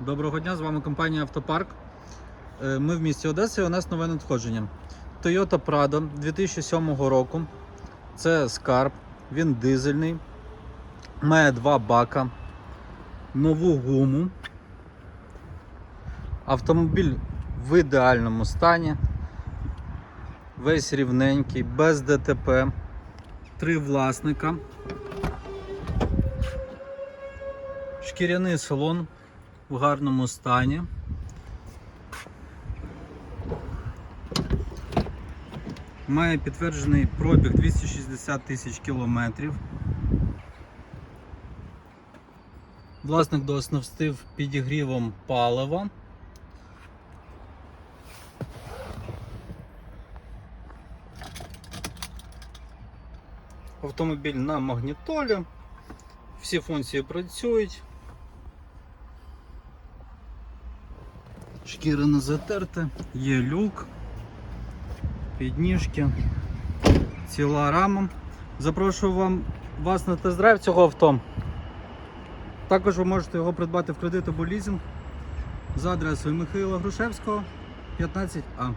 Доброго дня, з вами компанія Автопарк. Е, Ми в місті Одеса і у нас нове надходження. Toyota Prado 2007 року. Це скарб, він дизельний, має два бака, нову гуму. Автомобіль в ідеальному стані. Весь рівненький, без ДТП. Три власника. Шкіряний салон в гарному стані. Має підтверджений пробіг 260 тисяч кілометрів. Власник дооснастив підігрівом палива. Автомобіль на магнітолі. Всі функції працюють. Шкіра не затерта, є люк, підніжки, ціла рама. Запрошую вам, вас на тест-драйв цього авто. Також ви можете його придбати в кредит або лізинг за адресою Михайла Грушевського 15А.